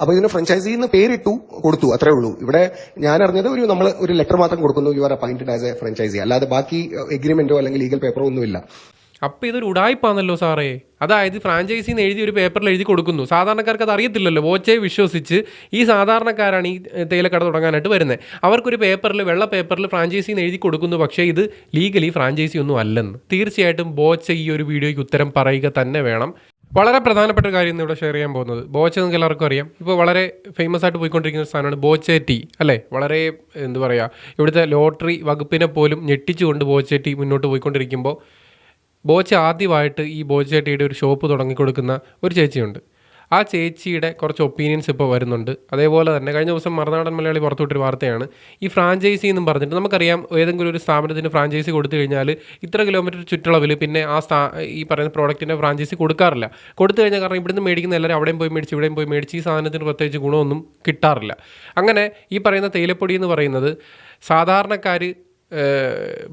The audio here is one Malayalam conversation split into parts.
അപ്പൊ ഇതിന് ഫ്രഞ്ചൈസി എന്ന് പേരിട്ടു കൊടുത്തു അത്രേ ഉള്ളൂ. ഇവിടെ ഞാൻ അറിഞ്ഞത് ഒരു നമ്മൾ ഒരു ലെറ്റർ മാത്രം കൊടുക്കുന്നു you are appointed as a franchisee അല്ലാതെ ബാക്കി എഗ്രിമെന്റോ അല്ലെങ്കിൽ ലീഗൽ പേപ്പറോ ഒന്നുമില്ല. അപ്പൊ ഇതൊരു ഉടായ്പാന്നല്ലോ സാറേ. അതായത് ഫ്രാഞ്ചൈസിന്ന് എഴുതി ഒരു പേപ്പറിൽ എഴുതി കൊടുക്കുന്നു. സാധാരണക്കാർക്ക് അത് അറിയത്തില്ലല്ലോ. വോച്ചയെ വിശ്വസിച്ച് ഈ സാധാരണക്കാരാണ് ഈ തേയിലക്കട തുടങ്ങാനായിട്ട് വരുന്നത് അവർക്കൊരു പേപ്പറിൽ വെള്ള പേപ്പറിൽ ഫ്രാഞ്ചൈസിന്ന് എഴുതി കൊടുക്കുന്നു. പക്ഷേ ഇത് ലീഗലി ഫ്രാഞ്ചൈസി ഒന്നും അല്ലെന്ന്. തീർച്ചയായിട്ടും ബോച്ച ഈ ഒരു വീഡിയോയ്ക്ക് ഉത്തരം പറയുക തന്നെ വേണം. വളരെ പ്രധാനപ്പെട്ട ഒരു കാര്യം ഇവിടെ ഷെയർ ചെയ്യാൻ പോകുന്നത്. ബോച്ച നിങ്ങൾക്ക് എല്ലാവർക്കും അറിയാം. ഇപ്പോൾ വളരെ ഫേമസ് ആയിട്ട് പോയിക്കൊണ്ടിരിക്കുന്ന ഒരു സാധനമാണ് ബോച്ചേറ്റി അല്ലേ? വളരെ എന്ത് പറയുക ഇവിടുത്തെ ലോട്ടറി വകുപ്പിനെ പോലും ഞെട്ടിച്ചുകൊണ്ട് ബോച്ചേറ്റി മുന്നോട്ട് പോയിക്കൊണ്ടിരിക്കുമ്പോൾ ബോച്ച ആദ്യമായിട്ട് ഈ ബോച്ചേട്ടിയുടെ ഒരു ഷോപ്പ് തുടങ്ങി കൊടുക്കുന്ന ഒരു ചേച്ചിയുണ്ട്. ആ ചേച്ചിയുടെ കുറച്ച് ഒപ്പീനിയൻസ് ഇപ്പോൾ വരുന്നുണ്ട്. അതേപോലെ തന്നെ കഴിഞ്ഞ ദിവസം മറുനാടൻ മലയാളി പുറത്തുവിട്ടൊരു വാർത്തയാണ്. ഈ ഫ്രാഞ്ചൈസി എന്നും പറഞ്ഞിട്ട് നമുക്കറിയാം ഏതെങ്കിലും ഒരു സ്ഥാപനത്തിന് ഫ്രാഞ്ചൈസി കൊടുത്തു കഴിഞ്ഞാൽ ഇത്ര കിലോമീറ്റർ ചുറ്റളവിൽ പിന്നെ ആ സ്ഥാ ഈ പറയുന്ന പ്രോഡക്റ്റിന്റെ ഫ്രാഞ്ചൈസി കൊടുക്കാറില്ല. കൊടുത്തു കഴിഞ്ഞാൽ കാരണം ഇവിടുന്ന് മേടിക്കുന്ന എല്ലാവരും അവിടെയും പോയി മേടിച്ച് ഇവിടെയും പോയി മേടിച്ച് ഈ സാധനത്തിന് പ്രത്യേകിച്ച് ഗുണമൊന്നും കിട്ടാറില്ല. അങ്ങനെ ഈ പറയുന്ന തേയിലപ്പൊടി എന്ന് പറയുന്നത് സാധാരണക്കാർ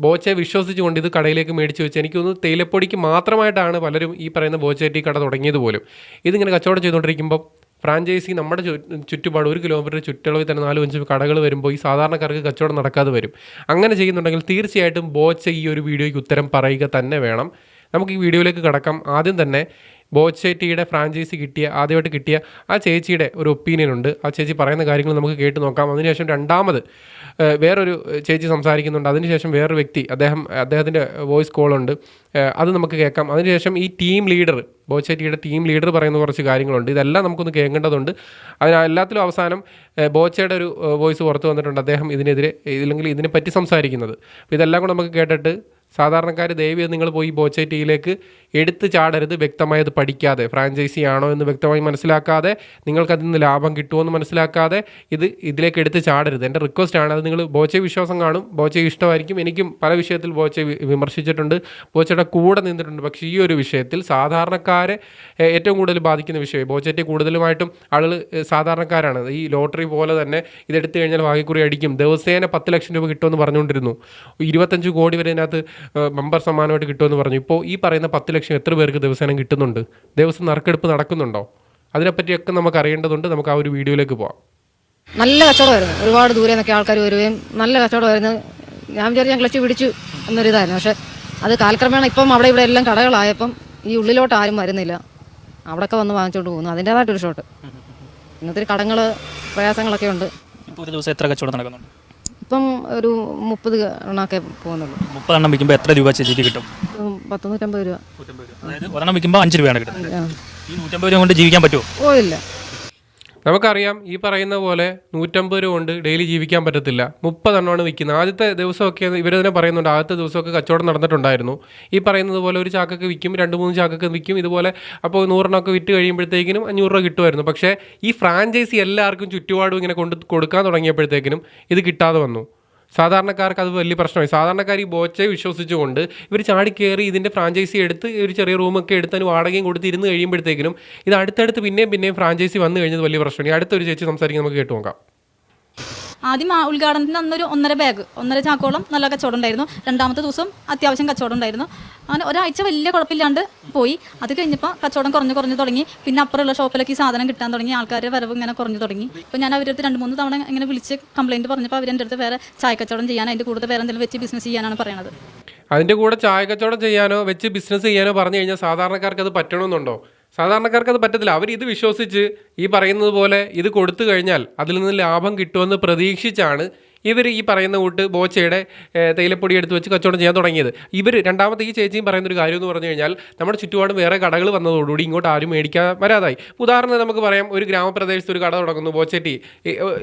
ബോച്ചയെ വിശ്വസിച്ചുകൊണ്ട് ഇത് കടയിലേക്ക് മേടിച്ച് വെച്ച് എനിക്ക് തോന്നുന്നു തേയിലപ്പൊടിക്ക് മാത്രമായിട്ടാണ് പലരും ഈ പറയുന്ന ബോച്ചേറ്റി കട തുടങ്ങിയത് പോലും. ഇതിങ്ങനെ കച്ചവടം ചെയ്തുകൊണ്ടിരിക്കുമ്പോൾ ഫ്രാഞ്ചൈസി നമ്മുടെ ചുറ്റുപാട് ഒരു കിലോമീറ്റർ ചുറ്റളവിൽ തന്നെ നാലും അഞ്ച് കടകൾ വരുമ്പോൾ ഈ സാധാരണക്കാർക്ക് കച്ചവടം നടക്കാതെ വരും. അങ്ങനെ ചെയ്യുന്നുണ്ടെങ്കിൽ തീർച്ചയായിട്ടും ബോച്ച ഈ ഒരു വീഡിയോയ്ക്ക് ഉത്തരം പറയുക തന്നെ വേണം. നമുക്ക് ഈ വീഡിയോയിലേക്ക് കടക്കാം. ആദ്യം തന്നെ ബോച്ചേറ്റിയുടെ ഫ്രാഞ്ചൈസി കിട്ടിയ ആദ്യമായിട്ട് കിട്ടിയ ആ ചേച്ചിയുടെ ഒരു ഒപ്പീനിയൻ ഉണ്ട്. ആ ചേച്ചി പറയുന്ന കാര്യങ്ങൾ നമുക്ക് കേട്ട് നോക്കാം. അതിനുശേഷം രണ്ടാമത് വേറൊരു ചേച്ചി സംസാരിക്കുന്നുണ്ട്. അതിനുശേഷം വേറൊരു വ്യക്തി അദ്ദേഹം അദ്ദേഹത്തിന്റെ വോയിസ് കോളുണ്ട് അത് നമുക്ക് കേൾക്കാം. അതിനുശേഷം ഈ ടീം ലീഡർ ബോച്ചേറ്റിയുടെ ടീം ലീഡർ പറയുന്ന കുറച്ച് കാര്യങ്ങളുണ്ട്. ഇതെല്ലാം നമുക്കൊന്ന് കേൾക്കേണ്ടതുണ്ട്. അതിന് എല്ലാത്തിലും അവസാനം ബോച്ചയുടെ ഒരു വോയിസ് പുറത്ത് വന്നിട്ടുണ്ട് അദ്ദേഹം ഇതിനെതിരെ ഇല്ലെങ്കിൽ ഇതിനെപ്പറ്റി സംസാരിക്കുന്നത്. അപ്പോൾ ഇതെല്ലാം കൂടെ നമുക്ക് കേട്ടിട്ട് സാധാരണക്കാർ ദയവ് നിങ്ങൾ പോയി ബോച്ചെ ടീയിലേക്ക് എടുത്ത് ചാടരുത് വ്യക്തമായി അത് പഠിക്കാതെ. ഫ്രാഞ്ചൈസി ആണോ എന്ന് വ്യക്തമായി മനസ്സിലാക്കാതെ നിങ്ങൾക്കതിൽ നിന്ന് ലാഭം കിട്ടുമോ എന്ന് മനസ്സിലാക്കാതെ ഇത് ഇതിലേക്ക് എടുത്ത് ചാടരുത്. എന്റെ റിക്വസ്റ്റ് ആണ്. അത് നിങ്ങൾ ബോച്ചെ വിശ്വാസം കാണും. ബോച്ചെ ഇഷ്ടമായിരിക്കും. എനിക്കും പല വിഷയത്തിൽ ബോച്ചെ വിമർശിച്ചിട്ടുണ്ട്. ബോച്ചയുടെ കൂടെ നിന്നിട്ടുണ്ട്. പക്ഷേ ഈ ഒരു വിഷയത്തിൽ സാധാരണക്കാരെ ഏറ്റവും കൂടുതൽ ബാധിക്കുന്ന വിഷയം ബോച്ചറ്റെ കൂടുതലുമായിട്ടും ആളുകൾ സാധാരണക്കാരാണ്. ഈ ലോട്ടറി പോലെ തന്നെ ഇതെടുത്തു കഴിഞ്ഞാൽ വാങ്ങിക്കുറി അടിക്കും. ദിവസേന പത്ത് ലക്ഷം രൂപ കിട്ടുമെന്ന് പറഞ്ഞുകൊണ്ടിരുന്നു. ഇരുപത്തഞ്ച് കോടി വരെ ഇതിനകത്ത് ഏഹ്, ബമ്പർ സമ്മാനമായിട്ട് കിട്ടുമെന്ന് പറഞ്ഞു. ഇപ്പോൾ ഈ പറയുന്ന പത്ത് ലക്ഷം എത്ര പേർക്ക് ദിവസേന കിട്ടുന്നുണ്ട്? ദിവസം നറുക്കെടുപ്പ് നടക്കുന്നുണ്ടോ? അതിനെപ്പറ്റിയൊക്കെ നമുക്ക് അറിയേണ്ടതുണ്ട്. നമുക്ക് ആ ഒരു വീഡിയോയിലേക്ക് പോവാം. നല്ല കച്ചവടമായിരുന്നു ഒരുപാട് ദൂരെ നിന്നൊക്കെ ആൾക്കാർ വരികയും നല്ല കച്ചവടമായിരുന്നു ഞാൻ വിചാരിച്ചു ഞാൻ ക്ലച്ച് പിടിച്ചു എന്നൊരിതായിരുന്നു. പക്ഷെ അത് കാലക്രമേണ ഇപ്പം അവിടെ ഇവിടെ എല്ലാം കടകളായപ്പം ഈ ഉള്ളിലോട്ട് ആരും വരുന്നില്ല. അവിടെയൊക്കെ വന്ന് വാങ്ങിച്ചുകൊണ്ട് പോകുന്നു. അതിന്റേതായിട്ടൊരു ഷോട്ട് ഇന്നത്തെ കടങ്ങൾ പ്രയാസങ്ങളൊക്കെ ഉണ്ട്. ഇപ്പോൾ ഒരു ദിവസം എത്ര കച്ചവടം നടക്കുന്നുണ്ട്? ഇപ്പം ഒരു മുപ്പത് എണ്ണമൊക്കെ പോകുന്നുള്ളൂ. മുപ്പത് എണ്ണം വിൽക്കുമ്പോൾ എത്ര രൂപ ചേച്ചിക്ക് കിട്ടും? പത്ത് നൂറ്റമ്പത് രൂപ. അതായത് ഒരെണ്ണം വിൽക്കുമ്പോൾ അഞ്ച് രൂപയാണ് കിട്ടുന്നത്. ഈ നൂറ്റമ്പത് രൂപ കൊണ്ട് ജീവിക്കാൻ പറ്റുമോ? ഓ ഇല്ല. നമുക്കറിയാം ഈ പറയുന്ന പോലെ നൂറ്റമ്പത് രൂപ കൊണ്ട് ഡെയിലി ജീവിക്കാൻ പറ്റത്തില്ല. മുപ്പതെണ്ണമാണ് വിൽക്കുന്നത്. ആദ്യത്തെ ദിവസമൊക്കെ ഇവർ തന്നെ പറയുന്നുണ്ട്. ആദ്യത്തെ ദിവസമൊക്കെ കച്ചവടം നടന്നിട്ടുണ്ടായിരുന്നു. ഈ പറയുന്നത് പോലെ ഒരു ചാക്കൊക്കെ വിൽക്കും രണ്ട് മൂന്ന് ചാക്കൊക്കെ വിൽക്കും. ഇതുപോലെ അപ്പോൾ നൂറെണ്ണമൊക്കെ വിറ്റ് കഴിയുമ്പോഴത്തേക്കിനും അഞ്ഞൂറ് രൂപ കിട്ടുമായിരുന്നു. പക്ഷേ ഈ ഫ്രാഞ്ചൈസി എല്ലാവർക്കും ചുറ്റുപാടും ഇങ്ങനെ കൊണ്ട് കൊടുക്കാൻ തുടങ്ങിയപ്പോഴത്തേക്കിനും ഇത് കിട്ടാതെ വന്നു. സാധാരണക്കാർക്ക് അത് വലിയ പ്രശ്നമായി. സാധാരണക്കാർ ഈ ബോച്ചയെ വിശ്വസിച്ചുകൊണ്ട് ഇവർ ചാടി കയറി ഇതിന്റെ ഫ്രാഞ്ചൈസി എടുത്ത് ഒരു ചെറിയ റൂമൊക്കെ എടുത്ത് അതിന് വാടകയും കൊടുത്ത് ഇരുന്ന് കഴിയുമ്പോഴത്തേക്കിനും ഇത് അടുത്തടുത്ത് പിന്നെയും പിന്നെയും ഫ്രാഞ്ചൈസി വന്നു കഴിഞ്ഞത് വലിയ പ്രശ്നമാണ്. അടുത്തൊരു ചേച്ചി സംസാരിക്കാൻ നമുക്ക് കേട്ടു നോക്കാം. ആദ്യം ആ ഉദ്ഘാടനത്തിന് അന്നൊരു ഒന്നര ബാഗ് ഒന്നര ചാക്കോളം നല്ല കച്ചവടം ഉണ്ടായിരുന്നു രണ്ടാമത്തെ ദിവസം അത്യാവശ്യം കച്ചവടം ഉണ്ടായിരുന്നു അങ്ങനെ ഒരാഴ്ച വലിയ കുഴപ്പമില്ലാണ്ട് പോയി. അത് കഴിഞ്ഞപ്പോൾ കച്ചവടം കുറഞ്ഞു കുറഞ്ഞു തുടങ്ങി. പിന്നെ അപ്പുറമുള്ള ഷോപ്പിലേക്ക് ഈ സാധനം കിട്ടാൻ തുടങ്ങി. ആൾക്കാരുടെ വരവ് ഇങ്ങനെ കുറഞ്ഞു തുടങ്ങി. അപ്പോൾ ഞാൻ അവരുടെ രണ്ട് മൂന്ന് തവണ ഇങ്ങനെ വിളിച്ച് കംപ്ലയിന്റ് പറഞ്ഞപ്പോൾ അവരെന്റെ അടുത്ത് വേറെ ചായ കച്ചവടം ചെയ്യാൻ അതിന്റെ കൂടുതൽ വേറെ എന്തെങ്കിലും വെച്ച് ബിസിനസ് ചെയ്യാനാണ് പറയുന്നത് അതിന്റെ കൂടെ ചായ കച്ചവടം ചെയ്യാനോ വെച്ച് ബിസിനസ് ചെയ്യാനോ പറഞ്ഞു കഴിഞ്ഞാൽ സാധാരണക്കാർക്ക് അത് പറ്റണമെന്നുണ്ടോ സാധാരണക്കാർക്ക് അത് പറ്റത്തില്ല. അവർ ഇത് വിശ്വസിച്ച് ഈ പറയുന്നത് പോലെ ഇത് കൊടുത്തു കഴിഞ്ഞാൽ അതിൽ നിന്ന് ലാഭം കിട്ടുമെന്ന് പ്രതീക്ഷിച്ചാണ് ഇവർ ഈ പറയുന്ന കൂട്ട് ബോച്ചയുടെ തേയിലപ്പൊടി എടുത്ത് വെച്ച് കച്ചവടം ചെയ്യാൻ തുടങ്ങിയത്. ഇവർ രണ്ടാമത്തെ ഈ ചേച്ചിയും പറയുന്ന ഒരു കാര്യം എന്ന് പറഞ്ഞു കഴിഞ്ഞാൽ നമ്മുടെ ചുറ്റുപാടും വേറെ കടകൾ വന്നതോടുകൂടി ഇങ്ങോട്ട് ആരും മേടിക്കാൻ വരാതായി. ഉദാഹരണം നമുക്ക് പറയാം ഒരു ഗ്രാമപ്രദേശത്ത് ഒരു കട തുടങ്ങുന്നു ബോച്ചറ്റി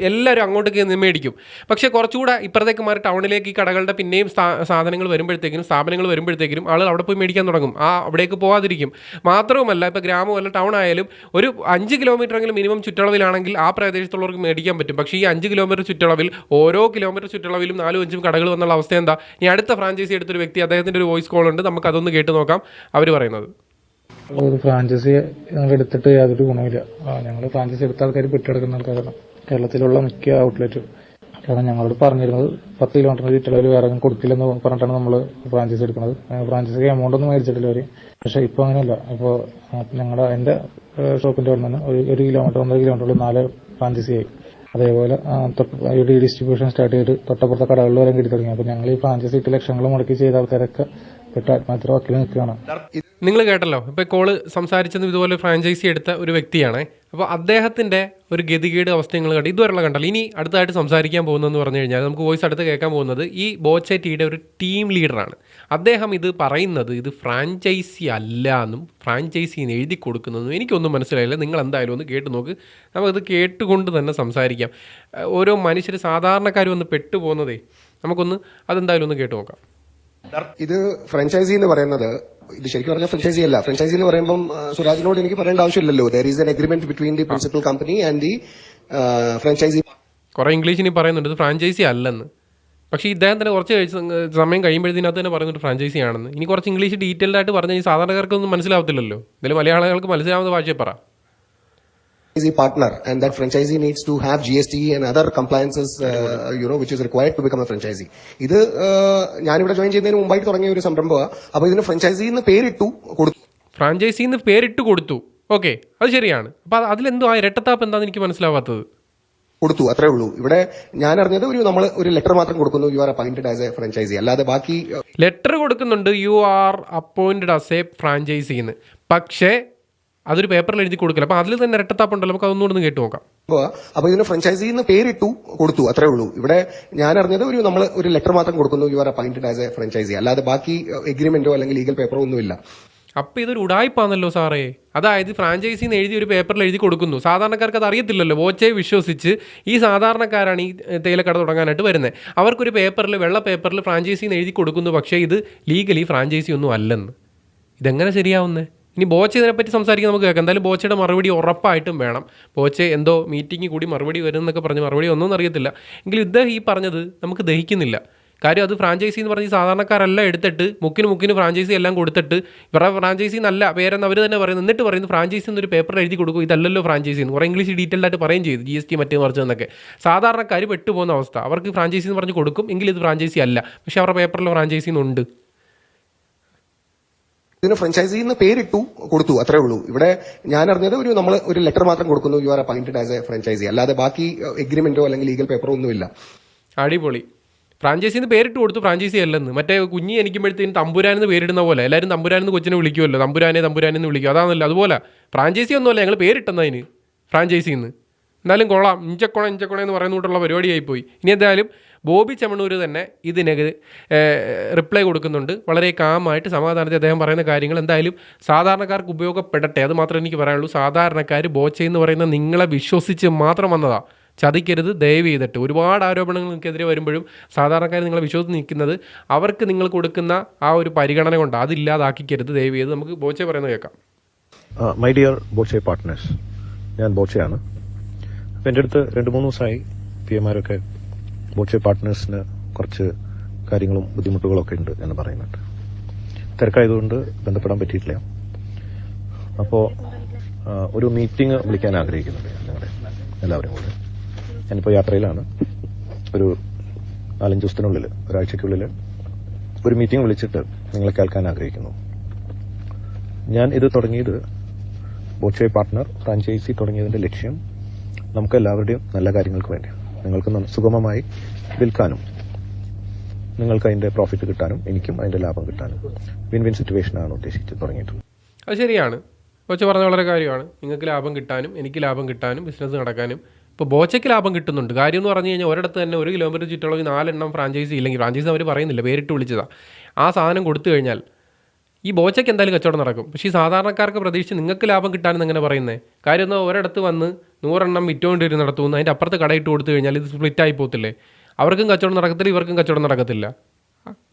എല്ലാവരും അങ്ങോട്ടേക്ക് നിന്ന് മേടിക്കും. പക്ഷേ കുറച്ചുകൂടെ ഇപ്പുറത്തേക്ക് മാറി ടൗണിലേക്ക് ഈ കടകളുടെ പിന്നെയും സാധനങ്ങൾ വരുമ്പോഴത്തേക്കിനും സ്ഥാപനങ്ങൾ വരുമ്പോഴത്തേക്കിനും ആളുകൾ അവിടെ പോയി മേടിക്കാൻ തുടങ്ങും. ആ അവിടേക്ക് പോകാതിരിക്കും മാത്രവുമല്ല ഇപ്പോൾ ഗ്രാമം അല്ല ടൗൺ ആയാലും ഒരു അഞ്ച് കിലോമീറ്ററെങ്കിലും മിനിമം ചുറ്റളവിലാണെങ്കിൽ ആ പ്രദേശത്തുള്ളവർക്ക് മേടിക്കാൻ പറ്റും. പക്ഷേ ഈ അഞ്ച് കിലോമീറ്റർ ചുറ്റളവിൽ ഓരോ കിലോമീറ്റർ ചുറ്റളവിലും നാലും അഞ്ചും കടകൾ വന്നുള്ള അവസ്ഥ എന്താ? ഇനി അടുത്ത ഫ്രാഞ്ചൈസി എടുത്തൊരു വ്യക്തി അദ്ദേഹത്തിന്റെ ഒരു വോയിസ് കോൾ ഉണ്ട്. നമുക്ക് അതൊന്ന് കേട്ട് നോക്കാം. അവർ പറയുന്നത്. ഒരു ഫ്രാഞ്ചൈസി ഞങ്ങൾ എടുത്തിട്ട് യാതൊരു ഗുണമില്ല ഞങ്ങൾ ഫ്രാഞ്ചൈസി എടുത്ത ആൾക്കാർ പെട്ടെടുക്കുന്ന ആൾക്കാരാണ്. കേരളത്തിലുള്ള മിക്ക ഔട്ട്ലെറ്റും കാരണം ഞങ്ങളോട് പറഞ്ഞിരുന്നത് പത്ത് കിലോമീറ്റർ ചുറ്റുള്ളവർ വേറെ കൊടുക്കില്ലെന്ന് പറഞ്ഞിട്ടാണ് നമ്മൾ ഫ്രാഞ്ചൈസി എടുക്കുന്നത്. ഫ്രാഞ്ചൈസി എമൗണ്ട് ഒന്നും മേടിച്ചിട്ടില്ല അവർ. പക്ഷെ ഇപ്പൊ അങ്ങനെയല്ല. ഇപ്പൊ ഞങ്ങളുടെ എന്റെ ഷോപ്പിന്റെ അവിടെ നിന്ന് ഒരു കിലോമീറ്റർ ഒന്നര കിലോമീറ്ററിൽ നാല് ഫ്രാഞ്ചൈസി ആയി. അതേപോലെ തൊട്ട് ഡിസ്ട്രിബ്യൂഷൻ സ്റ്റാർട്ട് ചെയ്ത് തൊട്ടപ്പുറത്തെ കടകളിൽ വരെ കിട്ടി തുടങ്ങി. അപ്പൊ ഞങ്ങൾ ഈ ഫ്രാഞ്ചൈസി ഇട്ട് ലക്ഷങ്ങൾ മുടക്കി ചെയ്ത ആൾക്കാരൊക്കെ നിങ്ങൾ കേട്ടല്ലോ ഇപ്പൊ കോൾ സംസാരിച്ചത് ഇതുപോലെ ഫ്രാഞ്ചൈസി എടുത്ത ഒരു വ്യക്തിയാണ് അപ്പോൾ അദ്ദേഹത്തിന്റെ ഒരു ഗതികേട് അവസ്ഥ നിങ്ങൾ കണ്ടു. ഇതുവരെയുള്ള കണ്ടല്ലോ. ഇനി അടുത്തായിട്ട് സംസാരിക്കാൻ പോകുന്നതെന്ന് പറഞ്ഞു കഴിഞ്ഞാൽ നമുക്ക് വോയിസ് അടുത്ത് കേൾക്കാൻ പോകുന്നത് ഈ ബോച്ചറ്റിയുടെ ഒരു ടീം ലീഡറാണ് അദ്ദേഹം ഇത് പറയുന്നത് ഇത് ഫ്രാഞ്ചൈസി അല്ല എന്നും ഫ്രാഞ്ചൈസിന്ന് എഴുതി കൊടുക്കുന്നതെന്നും എനിക്കൊന്നും മനസ്സിലായില്ല. നിങ്ങൾ എന്തായാലും ഒന്ന് കേട്ട് നോക്ക്. നമുക്കത് കേട്ടുകൊണ്ട് തന്നെ സംസാരിക്കാം. ഓരോ മനുഷ്യർ സാധാരണക്കാർ ഒന്ന് പെട്ടുപോകുന്നതേ നമുക്കൊന്ന് അതെന്തായാലും ഒന്ന് കേട്ട് നോക്കാം. ഇത് ഫ്രാഞ്ചൈസി എന്ന് പറയുന്നത് ഇത് ശരിക്കും പറഞ്ഞാൽ ഫ്രഞ്ചൈസി അല്ല ഫ്രഞ്ചൈസി എന്ന് പറയുമ്പോൾ സുരാജിനോട് എനിക്ക് പറയേണ്ട ആവശ്യമില്ലല്ലോ. There is an agreement between the principal company and the franchisee കുറെ ഇംഗ്ലീഷ് ഇനി പറയുന്നുണ്ട്. ഇത് ഫ്രാഞ്ചൈസി അല്ലെന്ന്. പക്ഷേ ഇദ്ദേഹം തന്നെ കുറച്ച് സമയം കഴിയുമ്പോഴത്തേനകത്ത് തന്നെ പറയുന്നുണ്ട് ഫ്രാഞ്ചൈസി ആണെന്ന്. ഇനി കുറച്ച് ഇംഗ്ലീഷ് ഡീറ്റെയിൽഡ് ആയിട്ട് പറഞ്ഞാൽ ഈ സാധാരണക്കാർക്കൊന്നും മനസ്സിലാവത്തില്ലല്ലോ. ഇതിൽ മലയാളികൾക്ക് മനസ്സിലാവുന്ന ഭാഷയെ പറ. Partner and that franchisee needs to have GST and other compliances uh, you know which is required to become a franchisee. ഇത് ഞാനിവിടെ ജോയിൻ ചെയ്യുന്നതിന് മുമ്പായിട്ട് തുടങ്ങിയ ഒരു സംരംഭമാണ് അപ്പോൾ ഇതിന് ഫ്രാഞ്ചൈസി എന്ന് പേരിട്ടു കൊടുത്തു. ഫ്രാഞ്ചൈസി എന്ന് പേരിട്ട് കൊടുത്തു. ഓക്കെ അത് ശരിയാണ്. അപ്പോൾ അതിലെന്തോ ആ ഇരട്ടത്താപ്പ് എന്താണെന്ന് എനിക്ക് മനസ്സിലാവാത്തത്. കൊടുത്തു അത്രേ ഉള്ളൂ. ഇവിടെ ഞാൻ അറിഞ്ഞത് ഒരു നമ്മൾ ഒരു ലെറ്റർ മാത്രം കൊടുക്കുന്നു you are appointed as a franchisee അല്ലാതെ ബാക്കി ലെറ്റർ കൊടുക്കുന്നുണ്ട് you are appointed as a ഫ്രാഞ്ചൈസിന്ന് പക്ഷേ അതൊരു പേപ്പറിൽ എഴുതി കൊടുക്കില്ല. അപ്പോൾ അതിൽ തന്നെ ഇരട്ടത്താപ്പുണ്ടല്ലോ. നമുക്ക് അതൊന്നുകൂടെ ഒന്ന് കേട്ട് നോക്കാം. അപ്പൊ ഇതിന് ഫ്രാഞ്ചൈസി എന്ന് പേരിട്ടു കൊടുത്തു. അത്രേ ഉള്ളൂ. ഇവിടെ ഞാൻ അറിഞ്ഞത് ഒരു നമ്മൾ ഒരു ലെറ്റർ മാത്രം കൊടുക്കുന്നു. You are appointed as a franchisee അല്ലാതെ ബാക്കി എഗ്രിമെന്റോ അല്ലെങ്കിൽ ലീഗൽ പേപ്പറോ ഒന്നുമില്ല. അപ്പൊ ഇതൊരു ഉടായ്പാന്നല്ലോ സാറേ. അതായത് ഫ്രാഞ്ചൈസിന്ന് എഴുതി ഒരു പേപ്പറിൽ എഴുതി കൊടുക്കുന്നു. സാധാരണക്കാർക്ക് അത് അറിയത്തില്ലല്ലോ. വോച്ചയെ വിശ്വസിച്ച് ഈ സാധാരണക്കാരാണ് ഈ തേയിലക്കട തുടങ്ങാനായിട്ട് വരുന്നത് അവർക്കൊരു പേപ്പറിൽ വെള്ള പേപ്പറിൽ ഫ്രാഞ്ചൈസിന്ന് എഴുതി കൊടുക്കുന്നു. പക്ഷേ ഇത് ലീഗലി ഫ്രാഞ്ചൈസി ഒന്നും അല്ലെന്ന്. ഇതെങ്ങനെ ശരിയാവുന്നേ? ഇനി ബോച്ച ഇതിനെപ്പറ്റി സംസാരിക്കാൻ നമുക്ക് കേൾക്കാം. എന്തായാലും ബോച്ചയുടെ മറുപടി ഉറപ്പായിട്ടും വേണം. ബോച്ച എന്തോ മീറ്റിംഗ് കൂടി മറുപടി വരും എന്നൊക്കെ പറഞ്ഞ് മറുപടി ഒന്നും അറിയത്തില്ല. എങ്കിലും ഇദ്ദേഹം ഈ പറഞ്ഞത് നമുക്ക് ദഹിക്കുന്നില്ല. കാര്യം അത് ഫ്രാഞ്ചൈസി എന്ന് പറഞ്ഞ് സാധാരണക്കാരെല്ലാം എടുത്തിട്ട് മുക്കിന് മുക്കിന് ഫ്രാഞ്ചൈസി എല്ലാം കൊടുത്തിട്ട് ഇവരുടെ ഫ്രാഞ്ചൈസി നല്ല പേരെന്ന് അവർ തന്നെ പറയുന്നു എന്നിട്ട് പറയുന്നു ഫ്രാഞ്ചൈസി എന്നൊരു പേപ്പർ എഴുതി കൊടുക്കും. ഇതല്ലല്ലോ ഫ്രാഞ്ചൈസി എന്ന്. കുറേ ഇംഗ്ലീഷ് ഡീറ്റെയിൽ ആയിട്ട് പറയും ചെയ്തു ജി എസ് ടി മറ്റേ മറിച്ചതെന്നൊക്കെ സാധാരണക്കാർ പെട്ടുപോകുന്ന അവസ്ഥ. അവർക്ക് ഫ്രാഞ്ചൈസി എന്ന് പറഞ്ഞ് കൊടുക്കും. എങ്കിൽ ഇത് ഫ്രാഞ്ചൈസി അല്ല. പക്ഷേ അവരുടെ പേപ്പറിൽ ഫ്രാഞ്ചൈസി എന്നുണ്ട്. ഇതിന് ഫ്രഞ്ചൈസി എന്ന് പേരിട്ടു കൊടുത്തു അത്രേ ഉള്ളൂ. ഇവിടെ ഞാൻ അറിഞ്ഞത് ഒരു നമ്മൾ ഒരു ലെറ്റർ മാത്രം കൊടുക്കുന്നു you are appointed as a franchisee അല്ലാതെ ബാക്കി എഗ്രിമെന്റോ അല്ലെങ്കിൽ ലീഗൽ പേപ്പറോ ഒന്നുമില്ല അടിപൊളി. ഫ്രാഞ്ചൈസിന്ന് പേരിട്ട് കൊടുത്തു ഫ്രാഞ്ചൈസി അല്ലെന്ന്. മറ്റേ കുഞ്ഞി എനിക്കുമ്പോഴത്തേക്കും തമ്പുരാൻ എന്ന് പേരിടുന്ന പോലെ എല്ലാവരും തമ്പുരാൻ എന്ന് കൊച്ചിനെ വിളിക്കുമല്ലോ തമ്പുരാനെ തമ്പുരാനെന്ന് വിളിക്കും. അതാണല്ലോ അതുപോലെ. ഫ്രാഞ്ചൈസി ഒന്നുമല്ല ഞങ്ങൾ പേരിട്ടെന്നതിന് ഫ്രാഞ്ചൈസിന്ന് എന്നാലും കൊള്ളാം. ഇഞ്ചക്കൊണ ഇഞ്ചക്കൊണ എന്ന് പറയുന്ന കൂട്ടുള്ള പരിപാടിയായി പോയി ഇനി എന്തായാലും ബോബി ചെമണൂർ തന്നെ ഇതിനെതിരെ റിപ്ലൈ കൊടുക്കുന്നുണ്ട്. വളരെ കാമായിട്ട് സമാധാനത്തിൽ അദ്ദേഹം പറയുന്ന കാര്യങ്ങൾ എന്തായാലും സാധാരണക്കാർക്ക് ഉപയോഗപ്പെടട്ടെ. അത് മാത്രമേ എനിക്ക് പറയാനുള്ളൂ. സാധാരണക്കാർ ബോച്ച എന്ന് പറയുന്ന നിങ്ങളെ വിശ്വസിച്ച് മാത്രം വന്നതാണ് ചതിക്കരുത് ദയവ് ചെയ്തിട്ട്. ഒരുപാട് ആരോപണങ്ങൾ നിങ്ങൾക്കെതിരെ വരുമ്പോഴും സാധാരണക്കാർ നിങ്ങളെ വിശ്വസിച്ച് നിൽക്കുന്നത് അവർക്ക് നിങ്ങൾ കൊടുക്കുന്ന ആ ഒരു പരിഗണന കൊണ്ട് അതില്ലാതാക്കിക്കരുത് ദയവ് ചെയ്ത്. നമുക്ക് ബോച്ചെ പറയുന്നത് കേൾക്കാം. മൈ ഡിയർ ബോച്ചെ പാർട്ട്നേഴ്സ് ഞാൻ ബോച്ചയാണ്. അപ്പം എന്റെ അടുത്ത് രണ്ട് മൂന്ന് ദിവസമായി പി എമാരൊക്കെ ബോച്ചെ പാർട്ട്നേഴ്സിന് കുറച്ച് കാര്യങ്ങളും ബുദ്ധിമുട്ടുകളൊക്കെ ഉണ്ട് എന്ന് പറയുന്നുണ്ട്. തിരക്കായതുകൊണ്ട് ബന്ധപ്പെടാൻ പറ്റിയിട്ടില്ല. അപ്പോൾ ഒരു മീറ്റിംഗ് വിളിക്കാൻ ആഗ്രഹിക്കുന്നുണ്ട് ഞാൻ നിങ്ങളുടെ എല്ലാവരും കൂടെ. ഞാനിപ്പോൾ യാത്രയിലാണ്. ഒരു നാലഞ്ച് ദിവസത്തിനുള്ളിൽ ഒരാഴ്ചയ്ക്കുള്ളിൽ ഒരു മീറ്റിംഗ് വിളിച്ചിട്ട് നിങ്ങളെ കേൾക്കാൻ ആഗ്രഹിക്കുന്നു. ഞാൻ ഇത് തുടങ്ങിയത് ബോച്ചെ പാർട്ട്ണർ ഫ്രാഞ്ചൈസി തുടങ്ങിയതിന്റെ ലക്ഷ്യം നമുക്ക് എല്ലാവരുടെയും നല്ല കാര്യങ്ങൾക്ക് വേണ്ടി. നിങ്ങൾക്ക് സുഗമമായി വിൽക്കാനും നിങ്ങൾക്ക് അതിന്റെ പ്രോഫിറ്റ് കിട്ടാനും എനിക്കും അതിന്റെ ലാഭം കിട്ടാനും വിൻ വിൻ സിറ്റുവേഷൻ ആണ് ഉദ്ദേശിച്ച് തുടങ്ങിയിട്ടുള്ളത്. അത് ശരിയാണ്. ബോച്ച പറഞ്ഞ വളരെ കാര്യമാണ്. നിങ്ങൾക്ക് ലാഭം കിട്ടാനും എനിക്ക് ലാഭം കിട്ടാനും ബിസിനസ് നടക്കാനും ഇപ്പോൾ ബോച്ചയ്ക്ക് ലാഭം കിട്ടുന്നുണ്ട്. കാര്യം എന്ന് പറഞ്ഞു കഴിഞ്ഞാൽ ഒരിടത്ത് തന്നെ ഒരു കിലോമീറ്റർ ചുറ്റളവിൽ നാലെണ്ണം ഫ്രാഞ്ചൈസി ഇല്ലെങ്കിൽ ഫ്രാഞ്ചൈസി അവർ പറയുന്നില്ല പേരിട്ട് വിളിച്ചതാണ് ആ സാധനം കൊടുത്തു കഴിഞ്ഞാൽ ഈ ബോച്ചയ്ക്ക് എന്തായാലും കച്ചവടം നടക്കും. പക്ഷേ ഈ സാധാരണക്കാർക്ക് പ്രതീക്ഷിച്ച് നിങ്ങൾക്ക് ലാഭം കിട്ടാനെന്ന് അങ്ങനെ പറയുന്നത് കാര്യം എന്നാൽ ഒരിടത്ത് വന്ന് നൂറെണ്ണം വിറ്റുകൊണ്ടിരുന്ന് നടത്തുന്നു അതിന്റെ അപ്പുറത്ത് കടയിട്ട് കൊടുത്തു കഴിഞ്ഞാൽ ഇത് സ്പ്ലിറ്റായി പോകത്തില്ലേ അവർക്കും കച്ചവടം നടക്കത്തില്ല ഇവർക്കും കച്ചവടം നടക്കത്തില്ല.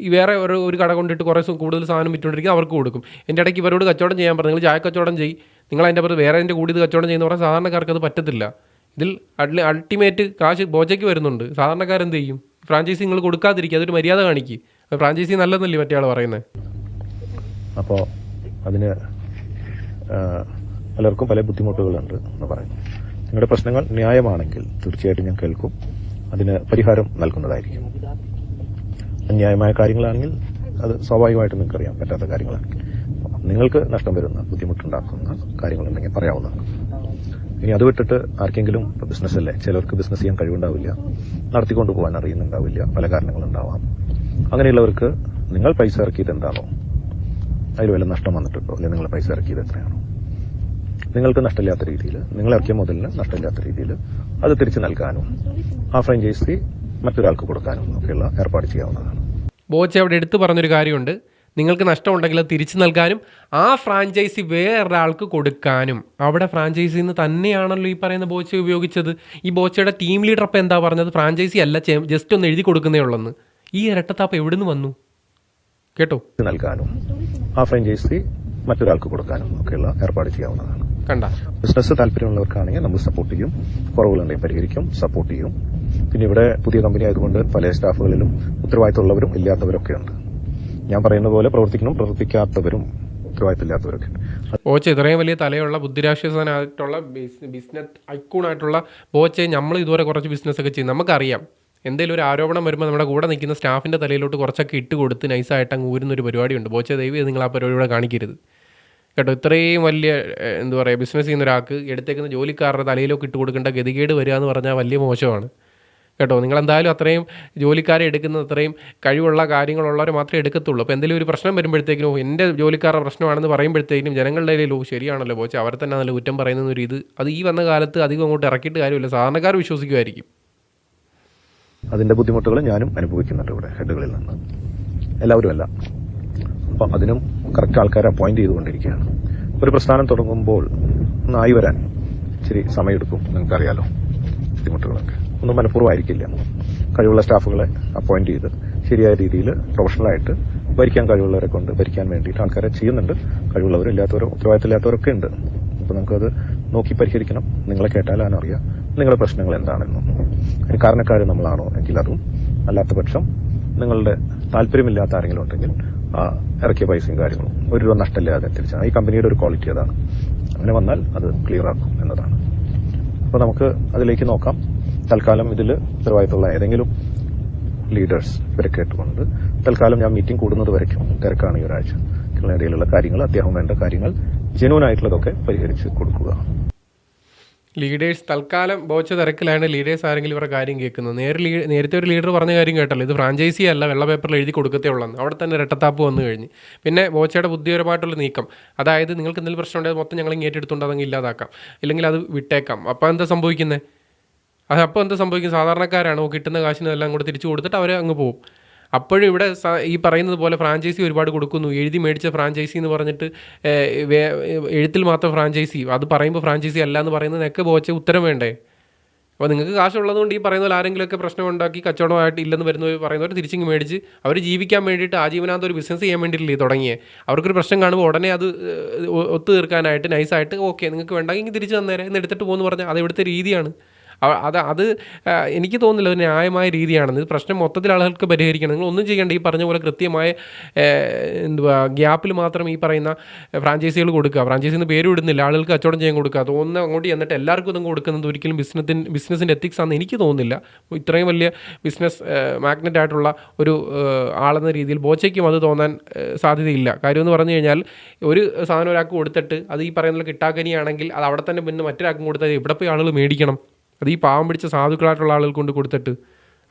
ഈ വേറെ ഒരു ഒരു കട കൊണ്ടിട്ട് കുറേ കൂടുതൽ സാധനം വിറ്റുകൊണ്ടിരിക്കും അവർക്ക് കൊടുക്കും. എന്റെ ഇടയ്ക്ക് ഇവരോട് കച്ചവടം ചെയ്യാൻ പറഞ്ഞു നിങ്ങൾ ചായ കച്ചവടം ചെയ്യും. നിങ്ങൾ അതിന്റെ അപ്പുറത്ത് വേറെ അതിന്റെ കൂടി ഇത് കച്ചവടം ചെയ്യുന്ന പറഞ്ഞാൽ സാധാരണക്കാർക്ക് അത് പറ്റത്തില്ല. ഇതിൽ അൾട്ടിമേറ്റ് കാശ് ബോജയ്ക്ക് വരുന്നുണ്ട്. സാധാരണക്കാരെന്ത് ചെയ്യും? ഫ്രാഞ്ചൈസി നിങ്ങൾ കൊടുക്കാതിരിക്കുക അതൊരു മര്യാദ കാണിക്കുക ഫ്രാഞ്ചൈസി നല്ലതല്ലേ മറ്റേ പറയുന്നത് അപ്പോൾ അതിന് പലർക്കും പല ബുദ്ധിമുട്ടുകളുണ്ട് എന്ന് പറയുന്നു. നിങ്ങളുടെ പ്രശ്നങ്ങൾ ന്യായമാണെങ്കിൽ തീർച്ചയായിട്ടും ഞാൻ കേൾക്കും. അതിന് പരിഹാരം നൽകുന്നതായിരിക്കും. അന്യായമായ കാര്യങ്ങളാണെങ്കിൽ അത് സ്വാഭാവികമായിട്ടും നിങ്ങൾക്കറിയാം പറ്റാത്ത കാര്യങ്ങളാണെങ്കിൽ. നിങ്ങൾക്ക് നഷ്ടം വരുന്ന ബുദ്ധിമുട്ടുണ്ടാക്കുന്ന കാര്യങ്ങളുണ്ടെങ്കിൽ പറയാവുന്നതാണ്. ഇനി അത് വിട്ടിട്ട് ആർക്കെങ്കിലും ബിസിനസ് അല്ലേ? ചിലർക്ക് ബിസിനസ് ചെയ്യാൻ കഴിവുണ്ടാവില്ല. നടത്തിക്കൊണ്ടു പോകാൻ അറിയുന്നുണ്ടാവില്ല. പല കാരണങ്ങളുണ്ടാവാം. അങ്ങനെയുള്ളവർക്ക് നിങ്ങൾ പൈസ ഇറക്കിയത് എന്താണോ അതിൽ വല്ല നഷ്ടം വന്നിട്ടുണ്ടോ? അല്ലെങ്കിൽ നിങ്ങൾ പൈസ ഇറക്കിയത് എത്രയാണോ? നിങ്ങൾക്ക് നഷ്ടമില്ലാത്ത രീതിയിൽ നിങ്ങൾ ഇറക്കിയ മുതലിന് നഷ്ടമില്ലാത്ത രീതിയിൽ അത് തിരിച്ചു നൽകാനും ആ ഫ്രാഞ്ചൈസി മറ്റൊരാൾക്ക് കൊടുക്കാനും ഒക്കെയുള്ള ഏർപ്പാട് ചെയ്യാവുന്നതാണ്. ബോച്ച് അവിടെ എടുത്തു പറഞ്ഞൊരു കാര്യമുണ്ട്. നിങ്ങൾക്ക് നഷ്ടമുണ്ടെങ്കിൽ അത് തിരിച്ചു നൽകാനും ആ ഫ്രാഞ്ചൈസി വേറൊരാൾക്ക് കൊടുക്കാനും. അവിടെ ഫ്രാഞ്ചൈസിയിൽ നിന്ന് തന്നെയാണല്ലോ ഈ പറയുന്ന ബോച്ച ഉപയോഗിച്ചത്. ഈ ബോച്ചയുടെ ടീം ലീഡർ അപ്പം എന്താ പറഞ്ഞത്? ഫ്രാഞ്ചൈസി അല്ല ജസ്റ്റ് ഒന്ന് എഴുതി കൊടുക്കുന്നേ ഉള്ളെന്ന്. ഈ ഇരട്ടത്താപ്പ് എവിടെ നിന്ന് വന്നു? കേട്ടോ? നൽകാനും ആ ഫ്രാഞ്ചൈസി മറ്റൊരാൾക്ക് കൊടുക്കാനും ഒക്കെയുള്ള ഏർപ്പാട് ചെയ്യാവുന്നതാണ്. കണ്ട. ബിസിനസ് താല്പര്യമുള്ളവർക്കാണെങ്കിൽ നമ്മൾ സപ്പോർട്ട് ചെയ്യും. കുറവുകളുണ്ടെങ്കിൽ പരിഹരിക്കും സപ്പോർട്ട് ചെയ്യും. പിന്നെ ഇവിടെ പുതിയ കമ്പനി ആയതുകൊണ്ട് പല സ്റ്റാഫുകളിലും ഉത്തരവാദിത്തമുള്ളവരും ഇല്ലാത്തവരൊക്കെ ഉണ്ട് ഞാൻ പറയുന്ന പോലെ പ്രവർത്തിക്കണം പ്രവർത്തിക്കാത്തവരും ഉത്തരവാദിത്തമില്ലാത്തവരൊക്കെ ബോച്ച ഇത്രയും വലിയ തലയുള്ള ബുദ്ധിരാക്ഷസനായിട്ടുള്ള ബിസിനസ് ഐക്കൂണായിട്ടുള്ള ബോച്ചെ നമ്മൾ ഇതുവരെ കുറച്ച് ബിസിനസ്സൊക്കെ ചെയ്യും നമുക്കറിയാം. എന്തെങ്കിലും ഒരു ആരോപണം വരുമ്പോൾ നമ്മുടെ കൂടെ നിൽക്കുന്ന സ്റ്റാഫിന്റെ തലയിലോട്ട് കുറച്ചൊക്കെ ഇട്ട് കൊടുത്ത് നൈസായിട്ട് അങ്ങ് ഊരുന്ന ഒരു പരിപാടിയുണ്ട്. ബോച്ച ദൈവം നിങ്ങൾ ആ പരിപാടി ഇവിടെ കാണിക്കരുത്. കേട്ടോ ഇത്രയും വലിയ എന്താ പറയുക ബിസിനസ് ചെയ്യുന്ന ഒരാൾക്ക് എടുത്തേക്കുന്ന ജോലിക്കാരുടെ തലയിലൊക്കെ ഇട്ട് കൊടുക്കേണ്ട ഗതികേട് വരിക എന്ന് പറഞ്ഞാൽ വലിയ മോശമാണ്. കേട്ടോ നിങ്ങൾ എന്തായാലും അത്രയും ജോലിക്കാരെ എടുക്കുന്ന അത്രയും കഴിവുള്ള കാര്യങ്ങളുള്ളവർ മാത്രമേ എടുക്കത്തുള്ളൂ. അപ്പോൾ എന്തെങ്കിലും ഒരു പ്രശ്നം വരുമ്പോഴത്തേക്കിനും "ഓ, എന്റെ ജോലിക്കാരുടെ പ്രശ്നമാണെന്ന് പറയുമ്പോഴത്തേക്കിനും ജനങ്ങളുടെ ഇടയിലോ "ഓ, ശരിയാണല്ലോ പോച്ച അവർ തന്നെ നല്ല കുറ്റം പറയുന്ന ഒരു ഇത്. അത് ഈ വന്ന കാലത്ത് അധികം അങ്ങോട്ട് ഇറക്കിയിട്ട് കാര്യമില്ല. സാധാരണക്കാർ വിശ്വസിക്കുമായിരിക്കും. അതിന്റെ ബുദ്ധിമുട്ടുകൾ ഞാനും അനുഭവിക്കുന്നുണ്ട് ഇവിടെ ഹെഡുകളിൽ നിന്ന്. എല്ലാവരും അല്ല. അപ്പം അതിനും കറക്റ്റ് ആൾക്കാരെ അപ്പോയിന്റ് ചെയ്തുകൊണ്ടിരിക്കുകയാണ്. ഒരു പ്രസ്ഥാനം തുടങ്ങുമ്പോൾ ഒന്നായി വരാൻ ഇച്ചിരി സമയമെടുക്കും നിങ്ങൾക്കറിയാലോ ബുദ്ധിമുട്ടുകളൊക്കെ. ഒന്നും മനഃപൂർവമായിരിക്കില്ല. കഴിവുള്ള സ്റ്റാഫുകളെ അപ്പോയിന്റ് ചെയ്ത് ശരിയായ രീതിയിൽ പ്രൊഫഷണലായിട്ട് ഭരിക്കാൻ കഴിവുള്ളവരെ കൊണ്ട് ഭരിക്കാൻ വേണ്ടിയിട്ട് ആൾക്കാരെ ചെയ്യുന്നുണ്ട്. കഴിവുള്ളവരും ഇല്ലാത്തവരും ഉത്തരവാദിത്തമില്ലാത്തവരൊക്കെ ഉണ്ട്. അപ്പോൾ നമുക്കത് നോക്കി പരിഹരിക്കണം. നിങ്ങളെ കേട്ടാലാണ് അറിയാം. നിങ്ങളുടെ പ്രശ്നങ്ങൾ എന്താണെന്നും. അതിന് കാരണക്കാർ നമ്മളാണോ എങ്കിൽ അതും അല്ലാത്ത പക്ഷം നിങ്ങളുടെ താല്പര്യമില്ലാത്ത ആരെങ്കിലും ഉണ്ടെങ്കിൽ ഇറക്കിയ പൈസയും കാര്യങ്ങളും ഒരു രൂപ നഷ്ടമില്ലാതെ തിരിച്ചാണ് ഈ കമ്പനിയുടെ ഒരു ക്വാളിറ്റി അതാണ്. അങ്ങനെ വന്നാൽ അത് ക്ലിയർ ആക്കും എന്നതാണ്. അപ്പോൾ നമുക്ക് അതിലേക്ക് നോക്കാം. തൽക്കാലം ഇതിൽ ഉത്തരവാദിത്തമുള്ള ഏതെങ്കിലും ലീഡേഴ്സ് ഇവരെ കേട്ടുകൊണ്ട് തൽക്കാലം ഞാൻ മീറ്റിംഗ് കൂടുന്നത് വരയ്ക്കും. തിരക്കാണ് ഈ ഒരാഴ്ച. ഇടയിലുള്ള കാര്യങ്ങൾ അദ്ദേഹം വേണ്ട കാര്യങ്ങൾ ജെനുവൻ ആയിട്ടുള്ളതൊക്കെ പരിഹരിച്ച് കൊടുക്കുക. ലീഡേഴ്സ് തൽക്കാലം ബോച്ച തിരക്കിലാണ് ലീഡേഴ്സ് ആരെങ്കിലും ഇവരുടെ കാര്യം കേൾക്കുന്നത്. നേരെ നേരത്തെ ഒരു ലീഡർ പറഞ്ഞ കാര്യം കേട്ടല്ലോ. ഇത് ഫ്രാഞ്ചൈസി അല്ല വെള്ള പേപ്പറിൽ എഴുതി കൊടുക്കത്തേ ഉള്ളെന്ന് അവിടെ തന്നെ രട്ടത്താപ്പ് വന്നു കഴിഞ്ഞ്. പിന്നെ ബോച്ചയുടെ ബുദ്ധിപരമായിട്ടുള്ള നീക്കം. അതായത് നിങ്ങൾക്ക് എന്തെങ്കിലും പ്രശ്നം ഉണ്ടെങ്കിൽ മൊത്തം ഞങ്ങൾ ഏറ്റെടുത്തുകൊണ്ട് അതങ്ങ് ഇല്ലാതാക്കാം. ഇല്ലെങ്കിൽ അത് വിട്ടേക്കാം. അപ്പോൾ എന്താ സംഭവിക്കുന്നത് അത് അപ്പോൾ എന്താ സംഭവിക്കും സാധാരണക്കാരാണ്. കിട്ടുന്ന കാശിനെല്ലാം കൂടെ തിരിച്ചു കൊടുത്തിട്ട് അവർ അങ്ങ് പോകും. അപ്പോഴും ഇവിടെ ഈ പറയുന്നത് പോലെ ഫ്രാഞ്ചൈസി ഒരുപാട് കൊടുക്കുന്നു. എഴുതി മേടിച്ച ഫ്രാഞ്ചൈസി എന്ന് പറഞ്ഞിട്ട് എഴുത്തിൽ മാത്രം ഫ്രാഞ്ചൈസി അത് പറയുമ്പോൾ ഫ്രാഞ്ചൈസി അല്ല എന്ന് പറയുന്നത് പറയുന്നതിനൊക്കെ പോച്ച ഉത്തരം വേണ്ടേ? അപ്പോൾ നിങ്ങൾക്ക് കാശുള്ളതുകൊണ്ട് ഈ പറയുന്ന പോലെ ആരെങ്കിലുമൊക്കെ പ്രശ്നം ഉണ്ടാക്കി കച്ചവടമായിട്ട് ഇല്ലെന്ന് വരുന്നവർ പറയുന്നവർ തിരിച്ചിങ്ങ് മേടിച്ച് അവർ ജീവിക്കാൻ വേണ്ടിയിട്ട് ആജീവനാന്ത ഒരു ബിസിനസ് ചെയ്യാൻ വേണ്ടിയിട്ടില്ലേ തുടങ്ങിയേ? അവർക്കൊരു പ്രശ്നം കാണുമ്പോൾ ഉടനെ അത് ഒത്തു തീർക്കാനായിട്ട് നൈസായിട്ട് ഓക്കെ നിങ്ങൾക്ക് വേണ്ടെങ്കിൽ തിരിച്ച് തന്നേരെ എന്ന് എടുത്തിട്ട് പോകുമെന്ന് പറഞ്ഞാൽ അത് ഇവിടുത്തെ രീതിയാണ്. അത് അത് എനിക്ക് തോന്നുന്നില്ല ഒരു ന്യായമായ രീതിയാണെന്ന്. ഇത് പ്രശ്നം മൊത്തത്തിൽ ആളുകൾക്ക് പരിഹരിക്കണം. നിങ്ങൾ ഒന്നും ചെയ്യേണ്ട ഈ പറഞ്ഞ പോലെ കൃത്യമായ എന്തുവാ ഗ്യാപ്പിൽ മാത്രം ഈ പറയുന്ന ഫ്രാഞ്ചൈസികൾ കൊടുക്കുക. ഫ്രാഞ്ചൈസിൽ നിന്ന് പേര് വിടുന്നില്ല ആളുകൾക്ക് കച്ചവടം ചെയ്യാൻ കൊടുക്കുക. തോന്നുന്ന അങ്ങോട്ട് എന്നിട്ട് എല്ലാവർക്കും ഇതും കൊടുക്കുന്നത് ഒരിക്കലും ബിസിനത്തിന് ബിസിനസ്സിന്റെ എത്തിക്സ് ആണെന്ന് എനിക്ക് തോന്നുന്നില്ല. ഇത്രയും വലിയ ബിസിനസ് മാഗ്നറ്റ് ആയിട്ടുള്ള ഒരു ആളെന്ന രീതിയിൽ ബോച്ചയ്ക്കും അത് തോന്നാൻ സാധ്യതയില്ല. കാര്യം എന്ന് പറഞ്ഞു കഴിഞ്ഞാൽ ഒരു സാധനം ഒരാൾക്ക് കൊടുത്തിട്ട് അത് ഈ പറയുന്ന കിട്ടാക്കനിയാണെങ്കിൽ അത് അവിടെ തന്നെ പിന്നെ മറ്റൊരാൾക്കും കൊടുത്താൽ ഇവിടെ പോയി ആളുകൾ മേടിക്കണം? അത് ഈ പാവം പിടിച്ച സാധുക്കളായിട്ടുള്ള ആളുകൾ കൊണ്ട് കൊടുത്തിട്ട്.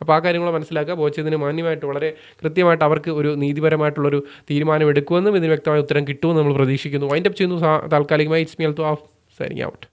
അപ്പോൾ ആ കാര്യങ്ങൾ മനസ്സിലാക്കുക. ബോച്ചതിന് മാന്യമായിട്ട് വളരെ കൃത്യമായിട്ട് അവർക്ക് ഒരു നീതിപരമായിട്ടുള്ളൊരു തീരുമാനം എടുക്കുമെന്നും ഇതിന് വ്യക്തമായ ഉത്തരം കിട്ടുമെന്ന് നമ്മൾ പ്രതീക്ഷിക്കുന്നു. വൈൻഡപ്പ് ചെയ്യുന്നു താൽക്കാലികമായി. It's to of signing out